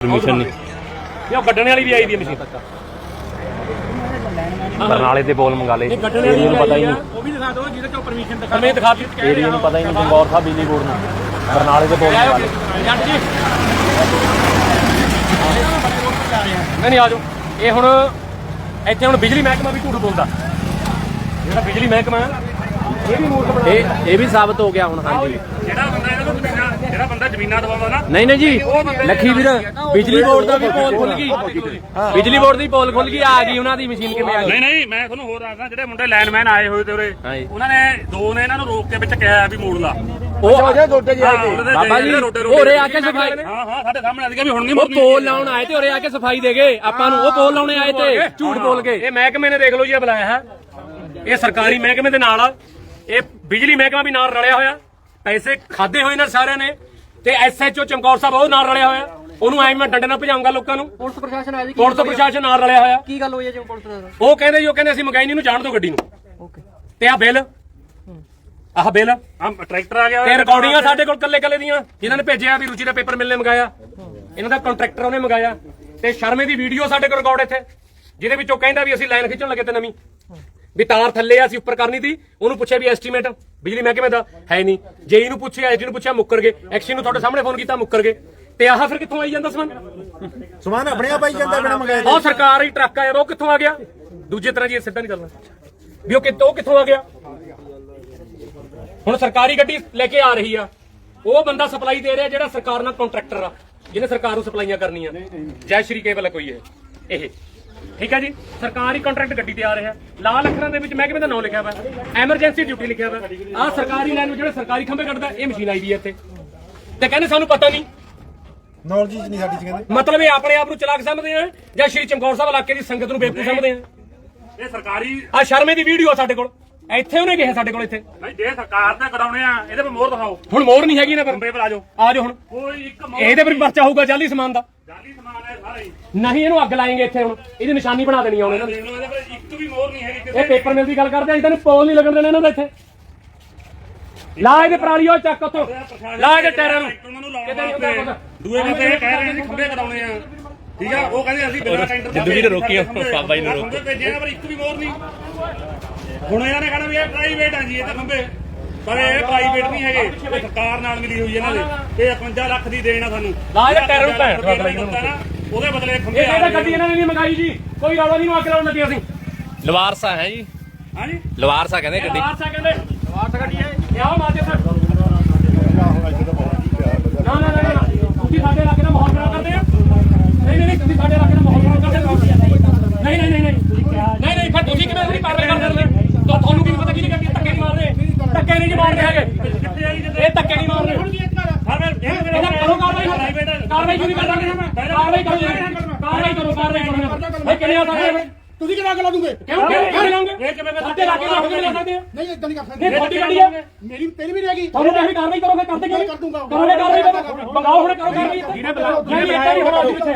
Permission ਨਹੀਂ। ਇਹ ਉਹ ਕੱਢਣ ਵਾਲੀ ਵੀ ਆਈ ਦੀ ਮਸ਼ੀਨ ਬਰਨਾਲੇ ਤੇ ਬੋਲ ਮੰਗਾ ਲੇ ਇਹ ਕੱਢਣ ਵਾਲੀ ਏਰੀਆ ਨੂੰ ਪਤਾ ਹੀ ਨਹੀਂ। ਉਹ ਵੀ ਦਿਖਾ ਦਿਓ ਜਿਹਦੇ ਚੋਂ ਪਰਮਿਸ਼ਨ ਦਿਖਾ ਮੈਂ ਦਿਖਾ ਦਿੱਤੀ। ਏਰੀਆ ਨੂੰ ਪਤਾ ਹੀ ਨਹੀਂ ਚੰਗੌਰ ਸਾਹਿਬ ਬਿਜਲੀ ਬੋਰਡ ਨੂੰ ਬਰਨਾਲੇ ਤੇ ਬੋਲ ਮੰਗਾ ਲੇ ਜੱਟ ਜੀ। ਨਹੀਂ ਨਹੀਂ ਆ ਜਾਓ। ਇਹ ਹੁਣ ਇੱਥੇ ਹੁਣ ਬਿਜਲੀ ਮਹਿਕਮਾ ਵੀ ਝੂਠ ਬੋਲਦਾ। ਜਿਹੜਾ ਬਿਜਲੀ ਮਹਿਕਮਾ ਹੈ, ਇਹ ਵੀ ਮੂਰਖ ਬਣਾ ਇਹ ਇਹ ਵੀ ਸਾਬਤ ਹੋ ਗਿਆ ਹੁਣ ਹਾਂਜੀ। ਜਿਹੜਾ ਬੰਦਾ ਇਹਨਾਂ ਜ਼ਮੀਨਾਂ ਜਿਹੜਾ ਬੰਦਾ ਜ਼ਮੀਨਾਂ ਦਵਾਉਂਦਾ ਨਾ ਨਹੀਂ ਨਹੀਂ ਜੀ। ਲੱਖੀ ਵੀਰ ਬਿਜਲੀ ਬੋਰਡ ਦਾ ਵੀ ਪੋਲ ਖੁੱਲ ਗਈ। ਬਿਜਲੀ ਬੋਰਡ ਦੀ ਪੋਲ ਖੁੱਲ ਗਈ ਆ ਗਈ ਉਹਨਾਂ ਦੀ ਮਸ਼ੀਨ ਕਿਵੇਂ ਆ ਗਈ? ਨਹੀਂ ਨਹੀਂ ਮੈਂ ਤੁਹਾਨੂੰ ਹੋਰ ਦੱਸਦਾ ਜਿਹੜੇ ਮੁੰਡੇ ਲਾਈਨਮੈਨ ਆਏ ਹੋਏ ਤੇ ਉਰੇ। ਉਹਨਾਂ ਨੇ ਦੋ ਨੇ ਇਹਨਾਂ ਨੂੰ ਰੋਕ ਕੇ ਵਿੱਚ ਕਿਹਾ ਵੀ ਮੋੜ ਲਾ। ਉਹ ਬਾਬਾ ਜੀ ਹੋਰੇ ਆ ਕੇ ਸਫ਼ਾਈ ਹਾਂ ਹਾਂ ਸਾਡੇ ਸਾਹਮਣੇ ਆ ਸੀਗਾ ਵੀ ਹੁਣ ਨਹੀਂ ਉਹ ਪੋਲ ਲਾਉਣ ਆਏ ਤੇ ਹੋਰੇ ਆ ਕੇ ਸਫ਼ਾਈ ਦੇ ਗਏ। ਆਪਾਂ ਨੂੰ ਉਹ ਪੋਲ ਲਾਉਣੇ ਆਏ ਤੇ ਝੂਠ ਬੋਲ ਕੇ। ਇਹ ਮਹਿਕਮੇ ਨੇ ਦੇਖ ਲਓ ਜੀ ਇਹ ਬੁਲਾਇਆ ਹੈ। ਇਹ ਸਰਕਾਰੀ ਮਹਿਕਮੇ ਦੇ ਨਾਲ ਆ। ਇਹ ਬਿਜਲੀ ਮਹਿਕਮਾ ਵੀ ਨਾਲ ਰਲਿਆ ਹੋਇਆ। ਪੈਸੇ ਖਾਦੇ ਹੋਏ ਨੇ ਸਾਰਿਆਂ ਨੇ। ਤੇ ਐਸਐਚਓ ਚਮਕੌਰ ਸਾਹਿਬ ਉਹ ਨਾਲ ਰਲਿਆ ਹੋਇਆ। ਉਹਨੂੰ ਐਵੇਂ ਮੈਂ ਡੰਡੇ ਨਾਲ ਭਜਾਉਂਗਾ ਲੋਕਾਂ ਨੂੰ। ਪੁਲਿਸ ਪ੍ਰਸ਼ਾਸਨ ਆਇਆ ਜੀ ਪੁਲਿਸ ਪ੍ਰਸ਼ਾਸਨ ਨਾਲ ਰਲਿਆ ਹੋਇਆ। ਕੀ ਗੱਲ ਹੋਈ ਹੈ ਜੀ ਪੁਲਿਸ ਨਾਲ ਉਹ ਕਹਿੰਦੇ ਜੀ ਉਹ ਕਹਿੰਦੇ ਅਸੀਂ ਮੰਗਾਈ ਨਹੀਂ ਨੂੰ ਜਾਣ ਦਿਓ ਗੱਡੀ ਨੂੰ। ਓਕੇ। ਤੇ ਆ ਬਿੱਲ। ਆਹ ਬਿੱਲ। ਆ ਟਰੈਕਟਰ ਆ ਗਿਆ ਤੇ ਰਿਕਾਰਡਿੰਗਾਂ ਸਾਡੇ ਕੋਲ ਕੱਲੇ ਕੱਲੇ ਦੀਆਂ। ਜਿਨ੍ਹਾਂ ਨੇ ਭੇਜਿਆ ਵੀ ਰੁਚੀ ਦਾ ਪੇਪਰ ਮਿਲਨੇ ਮੰਗਾਇਆ। ਇਹਨਾਂ ਦਾ ਕੰਟਰੈਕਟਰ ਉਹਨੇ ਮੰਗਾਇਆ। ਤੇ ਸ਼ਰਮੇ ਦੀ ਵੀਡੀਓ ਸਾਡੇ ਕੋਲ ਰਿਕਾਰਡ ਇੱਥੇ। ਜਿਹਦੇ ਵਿੱਚੋਂ ਕਹਿੰਦਾ ਵੀ ਅਸੀਂ ਲਾਈਨ ਖਿੱਚਣ ਲੱਗੇ ਤੇ ਨਵੀਂ। ਵੀ ਤਾਰ ਥੱਲੇ ਆ ਅਸੀਂ ਉੱਪਰ ਕਰਨੀ ਸੀ। ਉਹਨੂੰ ਪੁੱਛਿਆ ਵੀ ਐਸਟੀਮੇਟ ਬਿਜਲੀ ਮਹਿਕਮੇ ਦਾ ਹੈ ਨਹੀਂ। ਜੇਈ ਨੂੰ ਪੁੱਛਿਆ ਐਜੀ ਨੂੰ ਪੁੱਛਿਆ ਮੁੱਕਰ ਗਏ। ਐਕਸ਼ਨ ਨੂੰ ਤੁਹਾਡੇ ਸਾਹਮਣੇ ਫੋਨ ਕੀਤਾ ਮੁੱਕਰ ਗਏ। ਤੇ ਆਹ ਫਿਰ ਕਿੱਥੋਂ ਆਈ ਜਾਂਦਾ ਸਮਾਨ? ਸਮਾਨ ਆਪਣੇ ਆਪ ਆਈ ਜਾਂਦਾ ਬਿਨਾ ਮੰਗਾਏ ਉਹ ਸਰਕਾਰੀ ਟਰੱਕ ਆ ਯਾਰ ਉਹ ਕਿੱਥੋਂ ਆ ਗਿਆ? ਦੂਜੇ ਤਰ੍ਹਾਂ ਜੀ ਇਹ ਸਿੱਧਾ ਨਹੀਂ ਚੱਲਣਾ ਵੀ ਉਹ ਕਿੱਥੋਂ ਕਿੱਥੋਂ ਆ ਗਿਆ? ਹੁਣ ਸਰਕਾਰੀ ਗੱਡੀ ਲੈ ਕੇ ਆ ਰਹੀ ਆ। ਉਹ ਬੰਦਾ ਸਪਲਾਈ ਦੇ ਰਿਹਾ ਜਿਹੜਾ ਸਰਕਾਰ ਨਾਲ ਕੰਟਰੈਕਟਰ ਆ ਜਿਹਨੇ ਸਰਕਾਰ ਨੂੰ ਸਪਲਾਈਆਂ ਕਰਨੀਆਂ। ਜੈ ਸ਼੍ਰੀ ਕੇਵਲ ਹੈ ਕੋਈ ਇਹ। ਇਹ। ਠੀਕ ਹੈ ਜੀ? ਸਰਕਾਰੀ ਕੰਟਰੈਕਟ ਗੱਡੀ ਤੇ ਆ ਰਿਹਾ। ਲਾਲ ਅੱਖਰਾਂ ਦੇ ਵਿੱਚ ਮਹਿਕਮੇ ਦਾ ਨਾਮ ਲਿਖਿਆ ਹੋਇਆ ਐਮਰਜੈਂਸੀ ਡਿਊਟੀ ਲਿਖਿਆ ਹੋਇਆ ਆ ਸਰਕਾਰੀ ਲਾਈਨ ਨੂੰ ਜਿਹੜੇ ਸਰਕਾਰੀ ਖੰਭੇ ਕੱਢਦਾ ਇਹ ਮਸ਼ੀਨ ਆਈ ਵੀ ਹੈ ਇੱਥੇ। ਤੇ ਕਹਿੰਦੇ ਸਾਨੂੰ ਪਤਾ ਨਹੀਂ। ਨੌਲੇਜ ਨਹੀਂ ਸਾਡੀ ਚ ਕਹਿੰਦੇ। ਮਤਲਬ ਇਹ ਆਪਣੇ ਆਪ ਨੂੰ ਚਲਾਕ ਸਮਝਦੇ ਆ ਜਾਂ ਸ਼੍ਰੀ ਚਮਕੌਰ ਸਾਹਿਬ ਇਲਾਕੇ ਦੀ ਸੰਗਤ ਨੂੰ ਬੇਵਕੂਫ ਸਮਝਦੇ ਆ? ਇਹ ਸਰਕਾਰੀ ਆ ਸ਼ਰਮੇ ਦੀ ਵੀਡੀਓ ਸਾਡੇ ਕੋਲ। ਇੱਥੇ ਉਹਨੇ ਕਿਹਾ ਸਾਡੇ ਕੋਲ ਇੱਥੇ। ਨਹੀਂ ਜੇ ਸਰਕਾਰ ਤੇ ਕਰਾਉਣੇ ਆ ਇਹਦੇ 'ਤੇ ਮੋਹਰ ਦਿਖਾਓ। ਹੁਣ ਮੋਰ ਨਹੀਂ ਹੈਗੀ ਨਾ ਪਰ। ਪਰ ਆ ਜਾਓ। ਆ ਜਾਓ ਹੁਣ। ਕੋਈ ਇੱਕ ਮੋਹਰ ਇਹਦੇ ਪਰ ਪਰਚਾ ਹੋਊਗਾ ਜਾਲੀ ਸਮਾਨ ਦਾ। ਜਾਲੀ ਸਮਾਨ ਹੈ ਹੀ ਨਹੀਂ ਇਹਨੂੰ ਅੱਗ ਲਾਏਂਗੇ ਇੱਥੇ ਹੁਣ। ਇਹਦੀ ਨਿਸ਼ਾਨੀ ਬਣਾ ਦੇਣੀ ਆ ਹੁਣ ਇਹਨਾਂ ਨੇ ਇੱਕ ਵੀ ਮੋਹਰ ਨਹੀਂ ਹੈਗੀ ਇਹ ਪੇਪਰ ਮਿਲ ਦੀ ਗੱਲ ਕਰਦੇ ਆ ਅਸੀਂ ਤੈਨੂੰ ਪੋਲ ਨਹੀਂ ਲੱਗਣ ਦੇਣਾ ਇਹਨਾਂ ਦਾ ਇੱਥੇ। ਲਾ ਇਹਦੇ ਪਰਾਲੀ ਉਹ ਚੱਕ ਉੱਥੋਂ। ਲਾ ਇਹਦੇ ਟਾਇਰਾਂ ਨੂੰ। ਨੂੰ। ਦੂਏ ਇਹ ਕਹਿ ਰਹੇ ਨੇ ਖੰਬੇ ਕਰਾਉਣੇ ਆ। ਠੀਕ ਆ? ਉਹ ਕਹਿੰਦੇ ਅਸੀਂ ਬਿਨਾਂ ਟੈਂਡਰ ਜਿੱਦੂ ਜੀ ਨੇ ਰੋਕੀ ਬਾਬਾ ਜੀ ਨੇ ਰੋਕੀ। ਖੰਬੇ ਭੇਜੇ ਆ ਪਰ ਇੱਕ ਵੀ ਮੋਹਰ ਨਹੀਂ। ਹੁਣ ਇਹਨਾਂ ਨੇ ਕਹਿਣਾ ਵੀ ਇਹ ਪ੍ਰਾਈਵੇਟ ਆ ਜੀ ਇਹ ਤਾਂ ਖੰਬੇ ਪਰ ਇਹ ਪ੍ਰਾਈਵੇਟ ਨਹੀਂ ਹੈਗੇ। ਇਹ ਸਰਕਾਰ ਨਾਲ ਮਿਲੀ ਹੋਈ ਇਹਨਾਂ ਦੇ। ਇਹ 51 ਲੱਖ ਦੀ ਦੇਣ ਆ ਸਾਨੂੰ। ਲਾ ਇਹਦੇ ਟਾਇਰਾਂ ਨੂੰ ਭੈਣ। ਰੁਪਏ ਦਾ ਦਿੱਤਾ ਨਾ, ਉਹਦੇ ਬਦਲੇ ਖੰਬੇ ਇਹ ਆ ਗੱਡੀ ਇਹਨਾਂ ਨੇ ਨਹੀਂ ਮੰਗਾਈ ਜੀ। ਕੋਈ ਰੌਲਾ ਨਹੀਂ ਨੂੰ ਅੱਗ ਲਾਉਣ ਲੱਗੇ ਅਸੀਂ ਲਵਾਰਸਾ ਹੈ ਜੀ। ਹਾਂਜੀ? ਲਵਾਰਸਾ ਕਹਿੰਦੇ ਗੱਡੀ। ਆਰਸਾ ਕਹਿੰਦੇ। ਆਰਸਾ ਗੱਡੀ ਹੈ। ਲਿਆਓ ਮਾਜੇ ਸਰ। ਨਾ ਨਾ ਨਾ ਨਾ ਤੁਸੀਂ ਸਾਡੇ ਇਲਾਕੇ ਦਾ ਮਾਹੌਲ ਖਰਾਬ ਕਰਦੇ ਆ। ਨਹੀਂ ਨਹੀਂ ਨਹੀਂ ਤੁਸੀਂ ਸਾਡੇ ਇਲਾਕੇ ਦਾ ਮਾਹੌਲ ਖਰਾਬ ਕਰਦੇ ਹੋ ਨਹੀਂ ਨਹੀਂ ਨਹੀਂ ਨਹੀਂ। ਨਹੀਂ ਨਹੀਂ ਫਿਰ ਤੁਸੀਂ ਕਿਵੇਂ ਉਹਦੀ ਕਾਰਵਾਈ ਕਰ ਸਕਦੇ ਤਾਂ ਤੁਹਾਨੂੰ ਕੀ ਪਤਾ ਕਿਹਨੇ ਕਰਕੇ ਧੱਕੇ ਨਹੀਂ ਮਾਰਦੇ। ਧੱਕੇ ਨਹੀਂ ਜੀ ਮਾਰਦੇ ਹੈਗੇ। ਇਹ ਧੱਕੇ ਨਹੀਂ ਮਾਰਦੇ। ਇਹਦਾ ਕਰੋ ਕਾਰਵਾਈ ਕਾਰਵਾਈ ਕਿਉਂ ਨਹੀਂ ਕਰਦੇ ਕਾਰਵਾਈ ਕਰੋ। ਕਾਰਵਾਈ ਕਰੋ ਕਾਰਵਾਈ ਕਰੋ। ਭਾਈ ਕਿਹਨੇ ਆ ਸਕਦੇ ਤੁਸੀਂ ਕਿਹੜਾ ਗੱਲ ਦੋਗੇ ਕਿਉਂ? ਕਿਉਂ? ਲਾਉਂਗੇ? ਇਹ ਕਿਵੇਂ ਸਾਡੇ ਇਲਾਕੇ ਦਾ ਹੋ ਕੇ ਲੈ ਸਕਦੇ। ਨਹੀਂ ਇਦਾਂ ਨਹੀਂ ਕਰ ਸਕਦੇ। ਨਹੀਂ ਤੁਹਾਡੀ ਗੱਡੀ ਆ। ਮੇਰੀ ਤੇਰੀ ਵੀ ਰਹੇਗੀ। ਤੁਹਾਨੂੰ ਤਾਂ ਇਹ ਕਾਰਵਾਈ ਕਰੋਗੇ ਕਰਦੇ ਕਿਉਂ? ਕਰ ਦੂੰਗਾ। ਕਰੋਗੇ ਕਾਰਵਾਈ ਕਰੋ। ਬੰਗਾਓ ਹੁਣ ਕਰੋ ਕਾਰਵਾਈ। ਜਿਹਨੇ ਨਹੀਂ ਏਦਾਂ ਨਹੀਂ ਹੋਣਾ ਪਿੱਛੇ।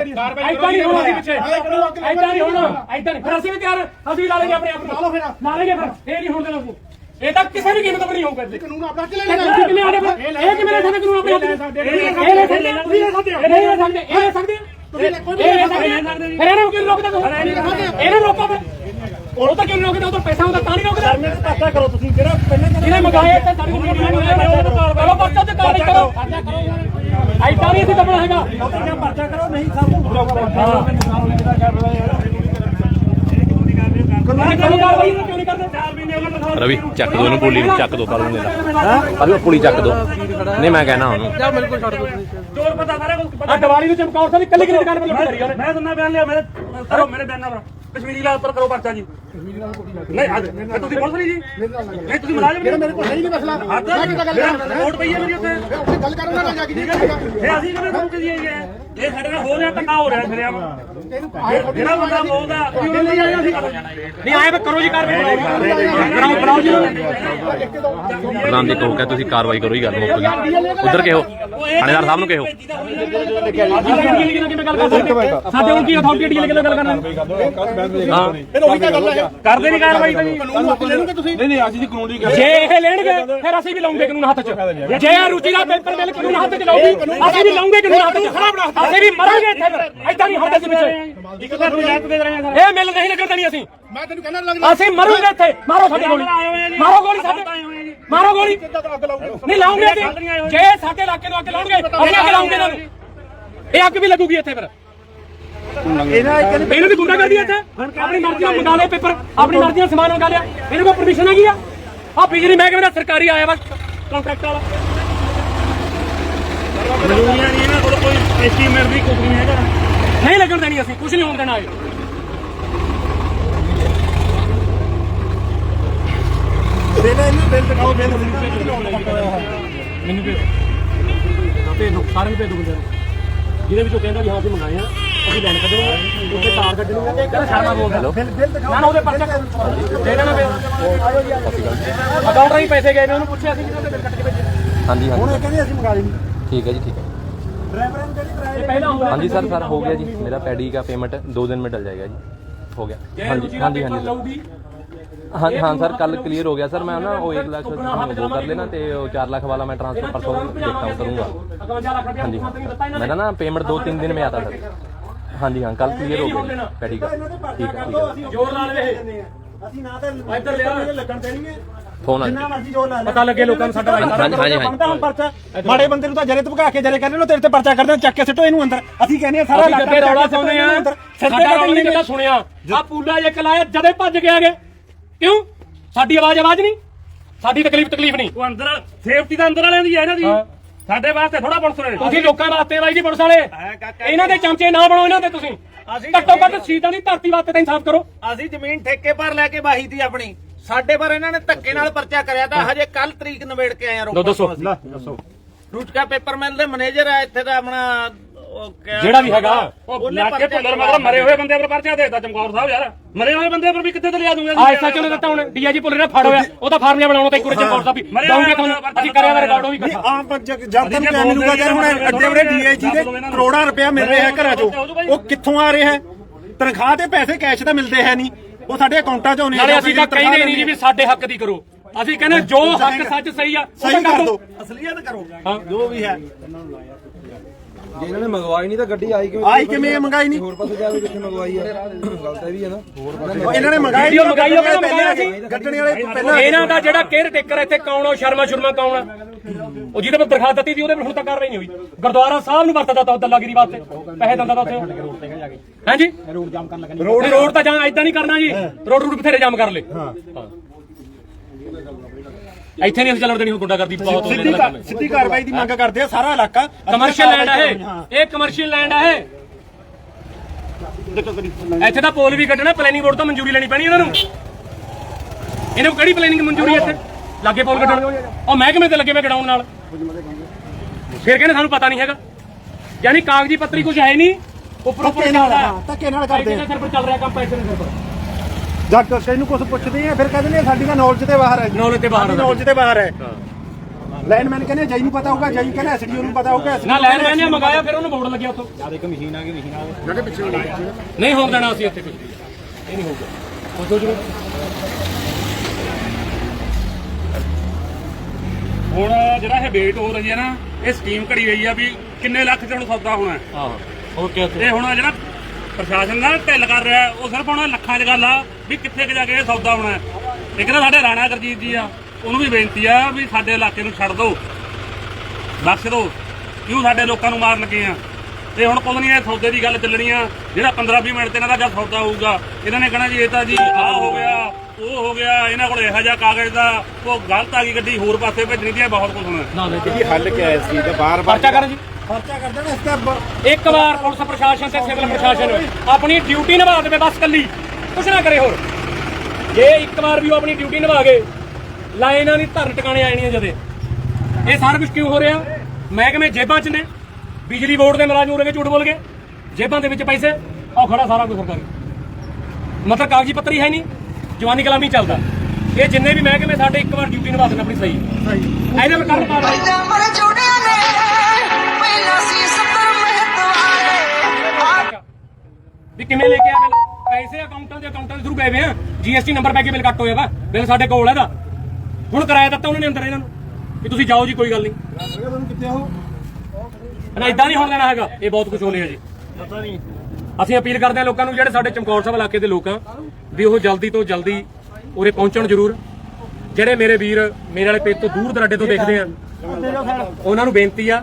ਏਦਾਂ ਨਹੀਂ ਹੋਣਾ ਪਿੱਛੇ। ਏਦਾਂ ਨਹੀਂ ਹੋਣਾ। ਏਦਾਂ ਨਹੀਂ ਫਿਰ ਅਸੀਂ ਵੀ ਤਿਆਰ ਅਸੀਂ ਲਾ ਲੇਗੇ ਆਪਣੇ ਆਪ ਨੂੰ। ਲਾ ਲਓ ਫਿਰ। ਲਾ ਲੇਗੇ ਫਿਰ। ਇਹ ਨਹੀਂ ਹੋਣ ਦੇਣਾ ਅਸੀਂ। ਇਹ ਤਾਂ ਕਿਸੇ ਵੀ ਕੀਮਤ ਪਰ ਨਹੀਂ ਹੋਊਗਾ ਇੱਥੇ ਕਾਨੂੰਨ ਆਪਣਾ ਕਿ ਇਹ ਲੈਣਾ ਤੁਸੀਂ ਆੜੇ ਫਿਰ ਇਹ ਕਿਵੇਂ ਲੈ ਸਕਦੇ ਕਾਨੂੰਨ ਆਪਣੇ ਆਪ ਇਹ ਲੈ ਸਕਦੇ ਤੁਸੀਂ ਲੈ ਸਕਦੇ ਇਹ ਨਹੀਂ ਲੈ ਸਕਦੇ ਇਹ ਲੈ ਸਕਦੇ ਤੁਸੀਂ ਲੈ- ਕੋਈ ਇਹ ਲੈ ਲੈ ਸਕਦੇ ਫਿਰ ਇਹਨੂੰ ਕਿਉਂ ਰੋਕਦਾ ਤੂੰ ਇਹਨੂੰ ਰੋਕੋ ਫਿਰ ਉਹ ਤਾਂ ਕਿਉਂ ਨਹੀਂ ਰੋਕਦਾ ਉਹ ਤਾਂ ਪੈਸਾ ਹੁੰਦਾ ਤਾਂ ਨਹੀਂ ਰੋਕਦਾ ਪਤਾ ਕਰੋ ਤੁਸੀਂ ਜਿਹੜਾ ਪਹਿਲਾਂ ਜਿਹਨੇ ਮੰਗਾਏ ਤੇ ਸਾਡੀ ਕੋਈ ਕਰੋ ਪਰਚਾ ਤੇ ਕਾਰਵਾਈ ਕਰੋ ਐਦਾਂ ਨਹੀਂ ਅਸੀਂ ਦਬਣਾ ਹੈਗਾ ਪਰਚਾ ਕਰੋ ਨਹੀਂ ਕਾਨੂੰਨੀ ਕਾਰਵਾਈ ਕਿਉਂ ਨਹੀਂ ਕਰਦੇ 4 ਮਹੀਨੇ ਹੋ ਗਏ ਦਿਖਾਓ ਰਵੀ ਚੱਕ ਦੋ ਇਹਨੂੰ ਪੁਲੀ ਨੂੰ ਚੱਕ ਦੋ ਕਰ ਲੂੰਗੇ ਹਾਂ? ਅਰੇ ਪੁਲੀ ਚੱਕ ਦੋ। ਨਹੀਂ ਮੈਂ ਕਹਿਣਾ ਉਹਨੂੰ। ਯਾਰ ਮੇਰੇ ਕੋਲ ਛੱਡ ਦੋ। ਚੋਰ ਪਤਾ ਸਾਰਾ ਕੁਝ ਆ ਦੀਵਾਲੀ ਨੂੰ ਚਮਕੌਰ ਸਾਹਿਬ ਦੀ ਕੱਲੀ ਕੱਲੀ ਦੁਕਾਨ ਪਰ ਲੁੱਟ ਕਰੀ ਉਹਨੇ। ਮੈਂ ਤੁਹਾਨੂੰ ਬਿਆਨ ਲਿਆ ਮੇਰੇ ਕਰੋ ਮੇਰੇ ਬਿਆਨਾਂ ਪਰ ਕਸ਼ਮੀਰੀ ਲਾਲ ਪਰ ਕਰੋ ਪਰਚਾ ਜੀ। ਨਹੀਂ ਅੱਜ ਮੈਂ ਤੁਸੀਂ ਪੁਲਿਸ ਨਹੀਂ ਜੀ? ਨਹੀਂ ਤੁਸੀਂ ਮੁਲਾਜ਼ਮ ਮੇਰਾ ਨਹੀਂ ਮੇਰੇ ਕੋਲ ਹੈ ਹੀ ਨਹੀਂ ਮਸਲਾ। ਹੱਦ ਮੈਂ ਕਿੱਦਾਂ ਗੱਲ ਕਰਾਂ? ਰਿਪੋਰਟ ਪਈ ਹੈ ਮੇਰੀ ਮੈਂ ਉੱਥੇ ਗੱਲ ਕਰਨ ਨਾਲ ਜਾ ਕੇ ਜੀ। ਇਹ ਅਸੀਂ ਕਿਵੇਂ ਤੁਹਾਨੂੰ ਕਹੀ ਜਾਈਏ ਇਹ ਸਾਡੇ ਨਾਲ ਹੋ ਰਿਹਾ ਧੱਕਾ ਹੋ ਰਿਹਾ ਸਿਰਿਆ ਜਿਹੜਾ ਬੰਦਾ ਬੋਲਦਾ ਤੁਸੀਂ ਉਹਨੂੰ ਨਹੀਂ ਆਇਆ ਅਸੀਂ ਨਹੀਂ ਆਏ ਕਰੋ ਜੀ ਕਾਰਵਾਈ। ਕਰਾਓ ਕਰਾਓ ਜੀ ਪ੍ਰਧਾਨ ਜੀ ਕਹੋ ਕਿ ਤੁਸੀਂ ਕਾਰਵਾਈ ਕਰੋ ਹੀ ਗੱਲ ਮੁੱਕ ਗਈ। ਉਧਰ ਕਿਹੋ? ਥਾਣੇਦਾਰ ਸਾਹਿਬ ਨੂੰ ਕਿਹੋ? ਸਾਡੇ ਹੁਣ ਕੀ ਅਥਾਰਟੀ ਡੀ ਗੱਲ ਕਰਨਾ? ਫਿਰ ਉਹੀ ਤਾਂ ਗੱਲ ਹੈ। ਕਰਦੇ ਨਹੀਂ ਕਾਰਵਾਈ ਤੁਸੀਂ। ਨਹੀਂ ਨਹੀਂ ਅੱਜ ਦੀ ਕਾਨੂੰਨੀ ਜੇ ਇਹ ਲੈਣਗੇ ਫਿਰ ਅਸੀਂ ਵੀ ਲਾਉਂਗੇ ਕਾਨੂੰਨ ਹੱਥ 'ਚ। ਜੇ ਇਹ ਰੁਚੀ ਦਾ ਪੇਪਰ ਮਿਲ ਕਾਨੂੰਨ ਹੱਥ 'ਚ ਲਾਉਗੀ ਅਸੀਂ ਵੀ ਲਾਉਂਗੇ ਕਾਨੂੰਨ ਹੱਥ 'ਚ। ਅਸੀਂ ਵੀ ਮਰਾਂਗੇ ਇੱਥੇ ਫਿਰ। ਐਦਾਂ ਨਹੀਂ ਹੱਥ 'ਚ ਵਿੱਚ ਇੱਕ ਤਾਂ ਰਿਆਇਤ ਦੇ ਰਹੇ ਆ ਇਹ ਮਿਲ ਨਹੀਂ ਲੱਗਣ ਦੇਣੀ ਅਸੀਂ। ਮੈਂ ਤੈਨੂੰ ਕਹਿਣਾ ਲੱਗਦਾ। ਅਸੀਂ ਮਰਾਂਗੇ ਇੱਥੇ। ਮਾਰੋ ਸਾਡੀ ਗੋਲੀ। ਮਾਰੋ ਗੋਲੀ ਸਾਡੇ। ਮਾਰੋ ਗੋਲੀ। ਨਹੀਂ ਲਾਉਂਗੇ ਅਸੀਂ। ਜੇ ਸਾਡੇ ਇਲਾਕੇ ਨੂੰ ਅੱਗ ਲਾਉਣਗੇ ਅਸੀਂ ਅੱਗ ਲਾਉਂਗੇ ਇਹਨਾਂ ਨੂੰ। ਇਹ ਅੱਗ ਵੀ ਲੱਗੂਗੀ ਇੱਥੇ ਫਿਰ। ਇਹਨਾਂ ਦੀ ਗੁੰਡਾ ਕਰਦੀ ਇੱਥੇ। ਆਪਣੀ ਮਰਜ਼ੀ ਨਾਲ ਮੰਗਾ ਲਏ ਪੇਪਰ। ਆਪਣੀ ਮਰਜ਼ੀ ਨਾਲ ਸਮਾਨ ਮੰਗਾ ਲਿਆ। ਇਹਨਾਂ ਕੋਲ ਪਰਮਿਸ਼ਨ ਹੈਗੀ ਆ? ਆ ਬਿਜਲੀ ਮਹਿਕਮੇ ਦਾ ਸਰਕਾਰੀ ਆਇਆ ਵਾ ਕੰਟਰੈਕਟ ਵਾਲਾ। ਮਜ਼ਦੂਰੀਆਂ ਨਹੀਂ ਇਹਨਾਂ ਕੋਲ ਕੋਈ ਐਸਟੀਮੇਟ ਵੀ ਕੁਝ ਨਹੀਂ ਹੈਗਾ। ਨਹੀਂ ਲੱਗਣ ਦੇਣੀ ਅਸੀਂ ਕੁਝ ਨਹੀਂ ਹੋਣ ਦੇਣਾ ਇਹ। ਮੈਨੂੰ ਭੇਜ ਭੇਜ। ਦੋ ਸਾਰੇ ਨੂੰ ਭੇਜ ਦੋ ਬੰਦੇ ਨੂੰ। ਜਿਹਦੇ ਵਿੱਚੋਂ ਕਹਿੰਦਾ ਵੀ ਹਾਂ ਅਸੀਂ ਮੰਗਾਏ ਆ ਅਸੀਂ ਲੈਣ ਕੱਢਣੀ ਆ ਉੱਤੇ ਤਾਰ ਕੱਢਣੀ ਆ ਕਹਿੰਦਾ ਸ਼ਰਮਾ ਬੋਲਦਾ। ਨਾ ਨਾ ਉਹਦੇ ਪਰਚਾ ਦੇ ਦੇਣਾ ਪਿਆ ਅਕਾਊਂਟ ਰਾਹੀਂ ਪੈਸੇ ਗਏ ਨੇ ਉਹਨੂੰ ਪੁੱਛਿਆ ਸੀ ਕਿਹਦੇ ਬਿੱਲ ਕੱਟ ਕੇ ਭੇਜੇ ਹਾਂਜੀ ਹਾਂਜੀ। ਹੁਣ ਕਹਿੰਦੇ ਅਸੀਂ ਮੰਗਾ ਲਈ ਠੀਕ ਹੈ ਜੀ ਠੀਕ ਹੈ। ਹਾਂਜੀ ਸਰ ਸਰ ਹੋ ਗਿਆ ਜੀ। ਮੇਰਾ ਪੈਡੀ ਦਾ ਪੇਮੈਂਟ 2 ਦਿਨ ਮੇਂ ਡਲ ਜਾਏਗਾ ਜੀ। ਹੋ ਗਿਆ। ਹਾਂਜੀ ਹਾਂਜੀ ਹਾਂਜੀ। ਹਾਂ ਹਾਂ ਸਰ ਕੱਲ ਕਲੀਅਰ ਹੋ ਗਿਆ। ਸਰ ਮੈਂ ਨਾ ਉਹ 1 ਲੱਖ ਉਹ ਕਰ ਲੈਣਾ ਤੇ ਉਹ 4 ਲੱਖ ਵਾਲਾ ਮੈਂ ਟ੍ਰਾਂਸਫਰ ਪਰਸੋਂ ਦੇਖਾਂ ਕਰੂੰਗਾ। ਹਾਂਜੀ। ਮੈਂ ਨਾ ਪੇਮੈਂਟ 2-3 ਦਿਨ ਮੇਂ ਆਤਾ ਸਰ। ਹਾਂਜੀ ਹਾਂ ਕੱਲ ਕਲੀਅਰ ਹੋ ਗਿਆ ਪੈਡੀ ਦਾ ਠੀਕ ਹੈ ਜੋਰ ਨਾਲ ਇਹ। ਅਸੀਂ ਨਾ ਤਾਂ ਇੱਧਰ ਲਿਆ ਲੱਗਣ ਦੇਣੀ ਹੈ ਫੋਨ ਆ ਜਿੰਨਾ ਮਰਜ਼ੀ ਜੋ ਲਾ ਲੈ ਪਤਾ ਲੱਗੇ ਲੋਕਾਂ ਨੂੰ ਸਾਡਾ ਹਾਂਜੀ, ਹਾਂਜੀ, ਹਾਂਜੀ। ਬੰਦਾ ਹੁਣ ਪਰਚਾ ਮਾੜੇ ਬੰਦੇ ਨੂੰ ਤਾਂ ਜਰੇ ਤੋਂ ਕੇ ਜਰੇ ਕਰਨੇ ਨੂੰ ਤੇਰੇ ਤੇ ਪਰਚਾ ਕਰਦੇ ਆ, ਚੱਕ ਕੇ ਸਿੱਟੋ ਇਹਨੂੰ ਅੰਦਰ। ਅਸੀਂ ਕਹਿੰਦੇ ਆ ਸਾਰਾ ਅਸੀਂ ਇਲਾਕਾ ਰੌਲਾ ਸੁਣਨੇ ਆ ਸਾਡਾ ਰੌਲਾ ਨਹੀਂ ਕਿਤਾ ਸੁਣਿਆ। ਆ ਪੂਲਾ ਜੇ ਕਲਾਇਆ ਜਦੇ ਭੱਜ ਗਿਆ ਗੇ ਕਿਉਂ? ਸਾਡੀ ਆਵਾਜ਼ ਆਵਾਜ਼ ਨਹੀਂ? ਸਾਡੀ ਤਕਲੀਫ ਤਕਲੀਫ ਨਹੀਂ। ਉਹ ਅੰਦਰ ਸੇਫਟੀ ਤਾਂ ਅੰਦਰ ਵਾਲਿਆਂ ਦੀ ਹੈ ਇਹਨਾਂ ਦੀ। ਸਾਡੇ ਵਾਸਤੇ ਥੋੜਾ ਪੁਲਿਸ ਨੇ। ਤੁਸੀਂ ਲੋਕਾਂ ਵਾਸਤੇ ਬਾਈ ਜੀ ਪੁਲਿਸ ਵਾਲੇ। ਇਹਨਾਂ ਦੇ ਚਮਚੇ ਨਾ ਬਣੋ ਇਹਨਾਂ ਦੇ ਤੁਸੀਂ। ਅਸੀਂ ਘੱਟੋ ਘੱਟ ਸੀਟਾਂ ਦੀ ਧਰਤੀ ਵਾਸਤੇ ਤਾਂ ਇਨਸਾਫ ਕਰੋ। ਅਸੀਂ ਜ਼ਮੀਨ ਠੇਕੇ ਪਰ ਲੈ ਕੇ ਵਾਹੀ ਦੀ ਆਪਣੀ। ਸਾਡੇ ਪਰ ਇਹਨਾਂ ਨੇ ਧੱਕੇ ਨਾਲ ਪਰਚਾ ਕਰਿਆ ਤਾਂ ਹਜੇ ਕੱਲ ਤਰੀਕ ਨਵੇੜ ਕੇ ਆਏ ਆ ਰੋਪੜ ਦੱਸੋ। ਤੋਂ ਅਸੀਂ। ਰੂਚਕਾ ਪੇਪਰ ਮਿਲ ਦੇ ਮੈਨੇਜਰ ਆ ਇੱਥੇ ਦਾ ਆਪਣਾ ਉਹ ਕਿਆ- ਜਿਹੜਾ ਵੀ ਹੈਗਾ ਉਹ ਉਹਨੇ ਲੱਗ ਕੇ ਪਰਚਾ ਭੁੱਲਰ ਮਗਰ ਮਰੇ ਹੋਏ ਬੰਦੇ ਪਰ ਪਰਚਾ ਦੇਤਾ ਚਮਕੌਰ ਸਾਹਿਬ ਯਾਰ। ਮਰੇ ਹੋਏ ਬੰਦੇ ਪਰ ਵੀ ਕਿੱਥੇ ਤੇ ਲਿਆ ਦੂੰਗਾ ਆ ਐਸਾ ਚਲੋ ਦਿੱਤਾ ਹੁਣ ਡੀਆਈਜੀ ਪੁੱਲ ਨੇ ਫੜ ਹੋਇਆ। ਉਹ ਤਾਂ ਫਾਰਮੀਆਂ ਬਣਾਉਣਾ ਤਾਂ ਇੱਕ ਵਾਰ ਚੰਪੌਰ ਸਾਹਿਬ ਵੀ ਦਊਂਗੇ ਤੁਹਾਨੂੰ। ਅਸੀਂ ਕਰਿਆ ਦਾ ਰਿਕਾਰਡ ਉਹ ਵੀ ਇਕੱਠਾ ਆਮ ਜਦ ਤੱਕ ਕਿਆ ਮਿਲੂਗਾ ਯਾਰ ਹੁਣ ਅੱਡੇ ਵੜੇ ਡੀਆਈਜੀ ਦੇ ਕਰੋੜਾਂ ਰੁਪਇਆ ਮਿਲ ਰਿਹਾ ਹੈ ਘਰਾਂ ਚੋਂ। ਉਹ ਕਿੱਥੋਂ ਆ ਰਿਹਾ ਹੈ? ਤਨਖਾਹ ਤੇ ਪੈਸੇ ਕੈਸ਼ ਤਾਂ ਮਿਲਦੇ ਹੈ ਨਹੀਂ। ਉਹ ਸਾਡੇ ਅਕਾਊਂਟਾਂ 'ਚ ਨਾਲੇ ਅਸੀਂ ਤਾਂ ਕਹਿੰਦੇ ਨਹੀਂ ਜੀ ਵੀ ਸਾਡੇ ਹੱਕ ਦੀ ਕਰੋ। ਅਸੀਂ ਕਹਿੰਦੇ ਜੋ ਹੱਕ ਸੱਚ ਸਹੀ ਆ ਉਹ ਸਹੀ ਕਰ ਦਿਓ ਅਸਲੀਅਤ ਕਰੋ। ਹਾਂ। ਜੋ ਵੀ ਹੈ। ਜੇ ਇਹਨਾਂ ਨੇ ਮੰਗਵਾਈ ਨਹੀਂ ਤਾਂ ਗੱਡੀ ਆਈ ਕਿਵੇਂ? ਆਈ ਕਿਵੇਂ ਮੰਗਾਈ ਨਹੀਂ? ਹੋਰ ਪਾਸੇ ਜਾਵੇ ਕਿੱਥੇ ਮੰਗਵਾਈ ਆ। ਗੱਲ ਤਾਂ ਇਹ ਵੀ ਹੈ ਨਾ। ਹੋਰ ਪਾਸੇ ਉਹ ਇਹਨਾਂ ਨੇ ਮੰਗਾਈ ਵੀਡੀਓ ਮੰਗਾਈ ਹੋਵੇ ਤਾਂ ਮੰਗਾਇਆ ਸੀ ਗੱਡਣੇ ਵਾਲੇ ਪਹਿਲਾਂ ਇਹਨਾਂ ਦਾ ਜਿਹੜਾ ਕੇਅਰ ਟੇਕਰ ਇੱਥੇ ਕੌਣ ਆ ਸ਼ਰਮਾ ਸ਼ੁਰਮਾ ਕੌਣ ਆ? ਉਹ ਜਿਹਦੇ ਪਰ ਦਰਖਾਸਤ ਦਿੱਤੀ ਸੀ ਉਹਦੇ ਪਰ ਹੁਣ ਤੱਕ ਕਾਰਵਾਈ ਨਹੀਂ ਹੋਈ। ਗੁਰਦੁਆਰਾ ਸਾਹਿਬ ਨੂੰ ਵਰਤਦਾ ਤਾਂ ਦੱਲਾਗਿਰੀ ਵਾਸਤੇ ਪੈਸੇ ਦਿੰਦਾ ਤਾਂ ਉੱਥੇ। ਹਾਂਜੀ ਰੋਡ ਜਾਮ ਕਰਨ ਲੱਗਾ ਰੋਡ ਰੋਡ ਤਾਂ ਜਾਂ ਇਦਾਂ ਨਹੀਂ ਕਰਨਾ ਜੀ। ਰੋਡ ਰੂਟ ਬਥੇਰੇ ਜਾਮ ਕਰ ਲੇ ਹਾਂ। ਇੱਥੇ ਨਹੀਂ ਅਸੀਂ ਚੱਲਣ ਦੇਣੀ ਹੁਣ ਗੁੰਡਾਗਰਦੀ ਬਹੁਤ ਹੋ ਸਿੱਧੀ ਰਹੀ ਕਾ- ਸਿੱਧੀ ਕਾਰਵਾਈ ਦੀ ਮੰਗ ਕਰਦੇ ਆ ਸਾਰਾ ਇਲਾਕਾ। ਕਮਰਸ਼ੀਅਲ ਲੈਂਡ ਹੈ ਇਹ ਇਹ। ਕਮਰਸ਼ੀਅਲ ਲੈਂਡ ਹੈ। ਇਹ ਇੱਥੇ ਤਾਂ ਪੋਲ ਵੀ ਕੱਢਣਾ ਪਲੈਨਿੰਗ ਬੋਰਡ ਤੋਂ ਮਨਜ਼ੂਰੀ ਲੈਣੀ ਪੈਣੀ ਇਹਨਾਂ ਨੂੰ। ਇਹਨਾਂ ਨੂੰ ਕਿਹੜੀ ਪਲੈਨਿੰਗ ਮਨਜ਼ੂਰੀ ਹੈ ਇੱਥੇ? ਲਾਗੇ ਪੋਲ ਕੱਢਣ। ਉਹ ਮਹਿਕਮੇ ਤੇ ਲੱਗੇ ਮੈਂ ਗਡਾਉਣ ਨਾਲ। ਫਿਰ ਕਹਿੰਦੇ ਸਾਨੂੰ ਪਤਾ ਨਹੀਂ ਹੈਗਾ। ਯਾਨੀ ਕਾਗਜ਼ੀ ਪੱਤਰੀ ਕੁਝ ਹੈ ਨਹੀਂ। ਉੱਪਰ ਉੱਪਰ ਧੱਕੇ ਨਾਲ ਹਾਂ, ਧੱਕੇ ਨਾਲ ਕਰਦੇ ਆ। ਸਿਰ ਪਰ ਚੱਲ ਰਿਹਾ ਕੰਮ ਪੈਸੇ ਦੇ ਸਿਰ ਪਰ। ਜਦ ਤੈਨੂੰ ਕੁਝ ਪੁੱਛਦੇ ਆ ਫਿਰ ਕਹਿੰਦੇ ਨੇ ਸਾਡੀ ਤਾਂ ਨੌਲੇਜ ਦੇ ਬਾਹਰ ਹੈ Knowledge ਦੇ ਬਾਹਰ ਹੈ। ਨੌਲੇਜ ਦੇ ਬਾਹਰ ਹੈ। ਲਾਈਨਮੈਨ ਕਹਿੰਦੇ ਜਈ ਨੂੰ ਪਤਾ ਹੋਊਗਾ ਜਈ ਕਹਿੰਦਾ ਐਸਡੀਓ ਨੂੰ ਪਤਾ ਹੋਊਗਾ ਨਾ ਲੈਣ ਮੈਨ ਨੇ ਮੰਗਾਇਆ ਫਿਰ ਉਹਨੂੰ ਬੋਰਡ ਲੱਗਿਆ ਉੱਥੋਂ। ਜ਼ਿਆਦਾ ਇੱਕ ਮਸ਼ੀਨ ਆ ਗਈ ਮਸ਼ੀਨ ਆ ਨਹੀਂ ਹੋਣ ਦੇਣਾ ਅਸੀਂ ਇੱਥੇ ਕੁਝ ਇਹ ਨਹੀਂ ਹੋਊਗਾ। ਉਹ ਜੋ ਜੋ ਹੁਣ ਜਿਹੜਾ ਇਹ ਵੇਟ ਹੋ ਰਹੀ ਹੈ ਨਾ ਇਹ ਸਕੀਮ ਘੜੀ ਹੋਈ ਆ ਵੀ ਕਿੰਨੇ ਲੱਖ ਚ ਹੁਣ ਸੌਦਾ ਹੋਣਾ ਹੈ। ਹਾਂ ਓਕੇ ਓਕੇ ਇਹ ਹੁਣ ਜਿਹੜਾ ਪ੍ਰਸ਼ਾਸਨ ਨਾਲ ਢਿੱਲ ਕਰ ਰਿਹਾ ਹੈ, ਉਹ ਸਿਰਫ ਹੁਣ ਲੱਖਾਂ 'ਚ ਗੱਲ ਆ ਵੀ ਕਿੱਥੇ ਕੁ ਜਾ ਕੇ ਇਹ ਸੌਦਾ ਹੋਣਾ ਹੈ। ਇੱਕ ਤਾਂ ਸਾਡੇ ਰਾਣਾ ਗੁਰਜੀਤ ਜੀ ਆ ਉਹਨੂੰ ਵੀ ਬੇਨਤੀ ਆ ਵੀ ਸਾਡੇ ਇਲਾਕੇ ਨੂੰ ਛੱਡ ਦਿਓ। ਬਖਸ਼ ਦਿਓ। ਕਿਉਂ ਸਾਡੇ ਲੋਕਾਂ ਨੂੰ ਮਾਰਨ ਲੱਗੇ ਆ? ਤੇ ਹੁਣ ਕੁਝ ਨਹੀਂ ਇਹ ਸੌਦੇ ਦੀ ਗੱਲ ਚੱਲਣੀ ਆ। ਜਿਹੜਾ 15 20 ਮਿੰਟ ਤੇ ਇਹਨਾਂ ਦਾ ਜਦ ਸੌਦਾ ਹੋਊਗਾ। ਇਹਨਾਂ ਨੇ ਕਹਿਣਾ ਜੀ ਇਹ ਤਾਂ ਜੀ ਆਹ ਹੋ ਗਿਆ ਉਹ ਹੋ ਗਿਆ ਇਹਨਾਂ ਕੋਲ ਇਹੋ ਜਿਹਾ ਕਾਗਜ਼ ਦਾ ਉਹ ਗਲਤ ਆ ਗਈ ਗੱਡੀ ਹੋਰ ਪਾਸੇ ਭੇਜਣੀ ਦੀ ਬਹੁਤ ਕੁਝ ਹੋਣਾ ਨਾ ਇਹ ਹੱਲ ਕਿਆ ਹੈ ਇਸ ਚੀਜ਼ ਦਾ? ਬਾਰ ਪਰਚਾ ਕਰਨ ਜੀ। ਖਰਚਾ ਕਰ ਦੇਣਾ ਇਸ ਤੇ ਇੱਕ ਵਾਰ ਪੁਲਿਸ ਪ੍ਰਸ਼ਾਸਨ ਤੇ ਸਿਵਲ ਪ੍ਰਸ਼ਾਸਨ ਆਪਣੀ ਡਿਊਟੀ ਨਿਭਾ ਦੇਵੇ ਬਸ ਕੱਲੀ। ਕੁਛ ਨਾ ਕਰੇ ਹੋਰ। ਜੇ ਇੱਕ ਵਾਰ ਵੀ ਉਹ ਆਪਣੀ ਡਿਊਟੀ ਨਿਭਾ ਗਏ ਲਾਈਨਾਂ ਦੀ ਧਰਨ ਟਿਕਾਣੇ ਆ ਜਾਣੀਆਂ ਜਦੇ। ਇਹ ਸਾਰਾ ਕੁਝ ਕਿਉਂ ਹੋ ਰਿਹਾ? ਮਹਿਕਮੇ ਜੇਬਾਂ 'ਚ ਨੇ। ਬਿਜਲੀ ਬੋਰਡ ਦੇ ਮੁਲਾਜ਼ਮ ਉਰੇ ਝੂਠ ਬੋਲ ਗਏ। ਜੇਬਾਂ ਦੇ ਵਿੱਚ ਪੈਸੇ। ਉਹ ਖੜਾ ਸਾਰਾ ਕੁਝ ਸਰਕਾਰੀ। ਮਤਲਬ ਕਾਗਜ਼ੀ ਪੱਤਰੀ ਹੈ ਨਹੀਂ। ਜਵਾਨੀ ਕਲਾਮੀ ਚੱਲਦਾ। ਇਹ ਜਿੰਨੇ ਵੀ ਮਹਿਕਮੇ ਸਾਡੇ ਇੱਕ ਵਾਰ ਡਿਊਟੀ ਨਿਭਾ ਦੇਣ ਆਪਣੀ ਸਹੀ। ਸਹੀ। ਇਹਦੇ ਵਿੱਚ ਕਰਨ ਕਾਰਵਾਈ ਵੀ ਕਿਵੇਂ ਲੈ ਕੇ ਆ ਬਿੱਲ? ਪੈਸੇ ਅਕਾਊਂਟਾਂ ਦੇ ਅਕਾਊਂਟਾਂ ਦੇ ਥਰੂ ਗਏ ਵੇ ਆ। ਜੀਐਸਟੀ ਨੰਬਰ ਪੈ ਕੇ ਬਿੱਲ ਕੱਟ ਹੋਇਆ ਵਾ। ਬਿੱਲ ਸਾਡੇ ਕੋਲ ਹੈਗਾ ਹੁਣ ਕਿਰਾਇਆ ਦਿੱਤਾ ਉਹਨਾਂ ਨੇ ਅੰਦਰ ਇਹਨਾਂ ਨੂੰ ਵੀ ਤੁਸੀਂ ਜਾਓ ਜੀ, ਕੋਈ ਗੱਲ ਨਹੀਂ। ਕਿੱਥੇ ਹੋ ਨਾ ਇਦਾਂ ਨਹੀਂ ਹੋਣ ਦੇਣਾ ਹੈਗਾ। ਇਹ ਬਹੁਤ ਕੁਝ ਹੋ ਲਿਆ ਜੀ। ਅਸੀਂ ਅਪੀਲ ਕਰਦੇ ਹਾਂ ਲੋਕਾਂ ਨੂੰ, ਜਿਹੜੇ ਸਾਡੇ ਚਮਕੌਰ ਸਾਹਿਬ ਇਲਾਕੇ ਦੇ ਲੋਕ ਆ, ਵੀ ਉਹ ਜਲਦੀ ਤੋਂ ਜਲਦੀ ਉਰੇ ਪਹੁੰਚਣ ਜ਼ਰੂਰ। ਜਿਹੜੇ ਮੇਰੇ ਵੀਰ ਮੇਰੇ ਵਾਲੇ ਪੇਜ ਤੋਂ ਦੂਰ ਦਰਾਡੇ ਤੋਂ ਦੇਖਦੇ ਆ, ਉਹਨਾਂ ਨੂੰ ਬੇਨਤੀ ਆ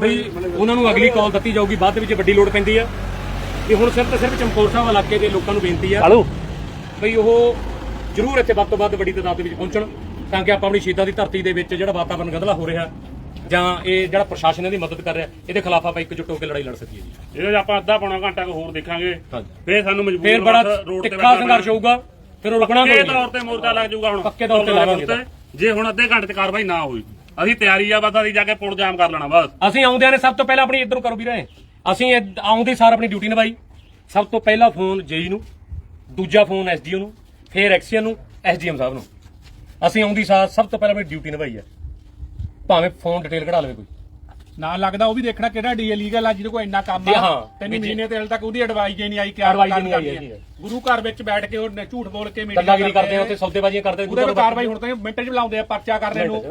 ਵੀ ਉਹਨਾਂ ਨੂੰ ਅਗਲੀ ਕਾਲ ਦਿੱਤੀ ਜਾਊਗੀ। ਬਾਅਦ ਵਿੱਚ ਵੱਡੀ ਲੋੜ ਪੈਂਦੀ ਆ। ਵੀ ਹੁਣ ਸਿਰਫ ਤੇ ਸਿਰਫ ਚਮਕੌਰ ਸਾਹਿਬ ਇਲਾਕੇ ਦੇ ਲੋਕਾਂ ਨੂੰ ਬੇਨਤੀ ਆ ਬਈ ਉਹ ਜ਼ਰੂਰ ਇੱਥੇ ਵੱਧ ਤੋਂ ਵੱਧ ਵੱਡੀ ਤਾਦਾਦ ਦੇ ਵਿੱਚ ਪਹੁੰਚਣ ਤਾਂ ਕਿ ਆਪਾਂ ਆਪਣੀ ਸ਼ਹੀਦਾਂ ਦੀ ਧਰਤੀ ਦੇ ਵਿੱਚ ਜਿਹੜਾ ਵਾਤਾਵਰਨ ਗੰਧਲਾ ਹੋ ਰਿਹਾ ਜਾਂ ਇਹ ਜਿਹੜਾ ਪ੍ਰਸ਼ਾਸਨ ਇਹਦੀ ਮਦਦ ਕਰ ਰਿਹਾ ਇਹਦੇ ਖਿਲਾਫ ਆਪਾਂ ਇਕਜੁੱਟ ਹੋ ਕੇ ਲੜਾਈ ਲੜ ਸਕੀਏ ਜੀ। ਇਹਦੇ 'ਚ ਆਪਾਂ ਅੱਧਾ ਪੌਣਾ ਘੰਟਾ ਕੁ ਹੋਰ ਦੇਖਾਂਗੇ। ਫੇਰ ਸਾਨੂੰ ਮਜਬੂਰ ਫੇਰ ਬੜਾ ਬੈਠਣਾ ਸੰਘਰਸ਼ ਹੋਊਗਾ ਫਿਰ ਉਹ ਰੁਕਣਾ ਪੱਕੇ ਨਹੀਂ। ਤੌਰ ਤੇ ਮੋਰਚਾ ਲੱਗ ਜਾਊਗਾ ਹੁਣ। ਪੱਕੇ ਤੌਰ ਤੇ ਲਾਵਾਂਗੇ। ਜੇ ਹੁਣ ਅੱਧੇ ਘੰਟੇ 'ਚ ਕਾਰਵਾਈ ਨਾ ਹੋਈ ਅਸੀਂ ਤਿਆਰੀ ਆ ਬਸ ਅਸੀਂ ਜਾ ਕੇ ਪੁਲ ਜਾਮ ਕਰ ਲੈਣਾ ਬਸ। ਅਸੀਂ ਆਉਂਦਿਆਂ ਨੇ ਸਭ ਤੋਂ ਪਹਿਲਾਂ ਆਪਣੀ ਇੱਧਰੋਂ ਕਰੋ ਵੀਰੇ। ਅਸੀਂ ਇਹ- ਆਉਂਦੇ ਸਾਰ ਆਪਣੀ ਡਿਊਟੀ ਨਿਭਾਈ। ਸਭ ਤੋਂ ਪਹਿਲਾ ਫੋਨ ਜੇਈ ਨੂੰ ਦੂਜਾ ਫੋਨ ਐਸਡੀਓ ਨੂੰ ਫਿਰ ਐਕਸੀਅਨ ਨੂੰ ਐਸਡੀਐਮ ਸਾਹਿਬ ਨੂੰ। ਅਸੀਂ ਆਉਂਦੀ ਸਾਰ ਸਭ ਤੋਂ ਪਹਿਲਾਂ ਆਪਣੀ ਡਿਊਟੀ ਨਿਭਾਈ ਹੈ। ਭਾਵੇਂ ਫੋਨ ਡਿਟੇਲ ਕਢਾ ਲਵੇ ਕੋਈ। ਨਾ ਲੱਗਦਾ ਉਹ ਵੀ ਦੇਖਣਾ ਕਿਹੜਾ ਡੀ ਲੀਗਲ ਆ ਜਿਹਦੇ ਕੋਲ ਇੰਨਾ ਕੰਮ ਹਾਂ। ਤਿੰਨ ਮਹੀਨੇ ਤੇ ਹਲ ਤੱਕ ਉਹਦੀ ਐਡਵਾਈਸ ਹੀ ਨਹੀਂ ਆਈ ਕਿਆ ਕੰਮ ਨਹੀਂ ਆਈ। ਗੁਰੂ ਘਰ ਵਿੱਚ ਬੈਠ ਕੇ ਉਹ ਝੂਠ ਬੋਲ ਕੇ ਗੱਲਾਗਿਰੀ ਕਰਦੇ ਆ ਉੱਥੇ ਸੌਦੇਬਾਜ਼ੀਆਂ ਕਰਦੇ ਆ, ਉਹਦੇ ਕਾਰਵਾਈ ਹੁਣ ਤਾਂ ਮਿੰਟ 'ਚ ਬੁਲਾਉਂਦੇ ਆ ਪਰਚਾ ਕਰਨੇ ਨੂੰ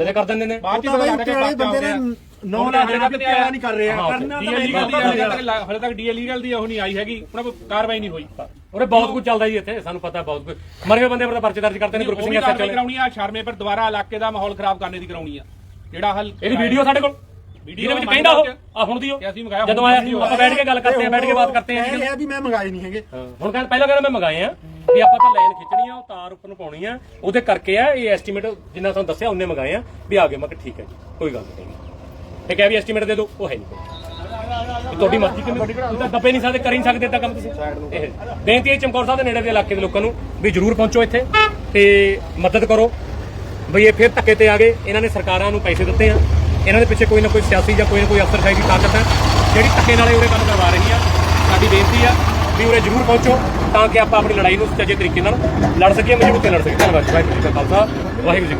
ਜਦੇ ਕਰ ਦਿੰਦੇ ਨੇ। ਬਾਅਦ 'ਚ ਪਤਾ ਲੱਗਦਾ ਕਿ ਪਰਚਾ ਹੋ ਗਿਆ 9 ਲੱਖ ਦਾ ਪਿਆਰਾ ਨਹੀਂ ਕਰ ਰਿਹਾ। ਕਰਨਾ ਤਾਂ ਡੀਐਲ ਲੀਗਲ ਦੀ ਹਲੇ ਤੱਕ ਡੀਐਲ ਲੀਗਲ ਦੀ ਉਹ ਨਹੀਂ ਆਈ ਹੈਗੀ। ਉਹਨਾਂ ਕੋਲ ਕਾਰਵਾਈ ਨਹੀਂ ਹੋਈ। ਉਰੇ ਬਹੁਤ ਕੁਝ ਚੱਲਦਾ ਜੀ ਇੱਥੇ ਸਾਨੂੰ ਪਤਾ ਬਹੁਤ ਕੁਝ। ਮਰੇ ਬੰਦੇ ਪਰ ਪਰਚੇ ਦਰਜ ਕਰਦੇ ਨੇ ਗਰੁੱਪ ਉਹ ਸਿੰਘ ਵੀ ਐਸਐਚ ਕਾਰਵਾਈ ਵਾਲੇ ਕਰਾਉਣੀ ਆ ਸ਼ਰਮੇ ਪਰ ਦੁਬਾਰਾ ਇਲਾਕੇ ਦਾ ਮਾਹੌਲ ਖਰਾਬ ਕਰਨੇ ਦੀ ਕਰਾਉਣੀ ਆ। ਜਿਹੜਾ ਹੱਲ ਇਹਦੀ ਵੀਡੀਓ ਸਾਡੇ ਕੋਲ। ਵੀਡੀਓ ਵਿੱਚ ਕਹਿੰਦਾ ਉਹ ਆ ਹੁਣ ਦੀ ਉਹ ਕਿ ਅਸੀਂ ਮੰਗਾਇਆ ਜਦੋਂ ਆਇਆ ਸੀ ਆਪਾਂ ਬੈਠ ਕੇ ਗੱਲ ਕਰਦੇ ਆ ਬੈਠ ਕੇ ਬਾਤ ਕਰਦੇ ਆ। ਇਹ ਹੈ ਵੀ ਮੈਂ ਮੰਗਾਏ ਨਹੀਂ ਹੈਗੇ। ਹੁਣ ਕਹਿੰਦਾ ਪਹਿਲਾਂ ਕਹਿੰਦਾ ਮੈਂ ਮੰਗਾਏ ਆ। ਵੀ ਆਪਾਂ ਤਾਂ ਲਾਈਨ ਖਿੱਚਣੀ ਆ, ਉਹ ਤਾਰ ਉੱਪਰ ਨੂੰ ਪਾਉਣੀ ਆ। ਉਹਦੇ ਕਰਕੇ ਆ, ਇਹ ਐਸਟੀਮੇਟ ਜਿੰਨਾ ਤੁਹਾਨੂੰ ਦੱਸਿਆ, ਉਹਨੇ ਮੰਗਾਏ ਆ। ਵੀ ਆ ਗਏ, ਮੈਂ ਕਿਹਾ ਠੀਕ ਹੈ ਜੀ, ਕੋਈ ਗੱਲ ਨਹੀਂ। ਇਹ ਕਿਹਾ ਵੀ ਐਸਟੀਮੇਟ ਦੇ ਦਿਓ, ਉਹ ਹੈ ਨਹੀਂ ਤੁਹਾਡੀ ਮਰਜ਼ੀ ਕਿਵੇਂ ਤਾਂ ਦੱਬੇ ਨਹੀਂ ਸਕਦੇ, ਕਰ ਨਹੀਂ ਸਕਦੇ ਇਦਾਂ ਕੰਮ ਤੁਸੀਂ। ਇਹ ਬੇਨਤੀ ਹੈ ਚਮਕੌਰ ਸਾਹਿਬ ਦੇ ਨੇੜੇ ਦੇ ਇਲਾਕੇ ਦੇ ਲੋਕਾਂ ਨੂੰ ਵੀ ਜਰੂਰ ਪਹੁੰਚੋ ਇੱਥੇ ਤੇ ਮਦਦ ਕਰੋ। ਬਈ ਇਹ ਫਿਰ ਧੱਕੇ ਤੇ ਆ ਗਏ, ਇਹਨਾਂ ਨੇ ਸਰਕਾਰਾਂ ਨੂੰ ਪੈਸੇ ਦਿੱਤੇ ਆ। ਇਹਨਾਂ ਦੇ ਪਿੱਛੇ ਕੋਈ ਨਾ ਕੋਈ ਸਿਆਸੀ ਜਾਂ ਕੋਈ ਨਾ ਕੋਈ ਅਫਸਰਸ਼ਾਹੀ ਦੀ ਤਾਕਤ ਹੈ ਜਿਹੜੀ ਧੱਕੇ ਨਾਲੇ ਉਰੇ ਕੰਮ ਕਰਵਾ ਰਹੀ ਆ, ਸਾਡੀ ਬੇਨਤੀ ਆ ਵੀ ਉਰੇ ਜਰੂਰ ਪਹੁੰਚੋ। ਤਾਂ ਕਿ ਆਪਾਂ ਆਪਣੀ ਲੜਾਈ ਨੂੰ ਸੁਚੱਜੇ ਤਰੀਕੇ ਨਾਲ ਲੜ ਸਕੀਏ, ਮਜ਼ਬੂਤੀ ਲੜ ਸਕੀਏ। ਧੰਨਵਾਦ ਵਾਹਿਗੁਰੂ ਜੀ ਕਾ ਖਾਲਸਾ, ਵਾਹਿਗੁਰੂ ਜੀ ਕੀ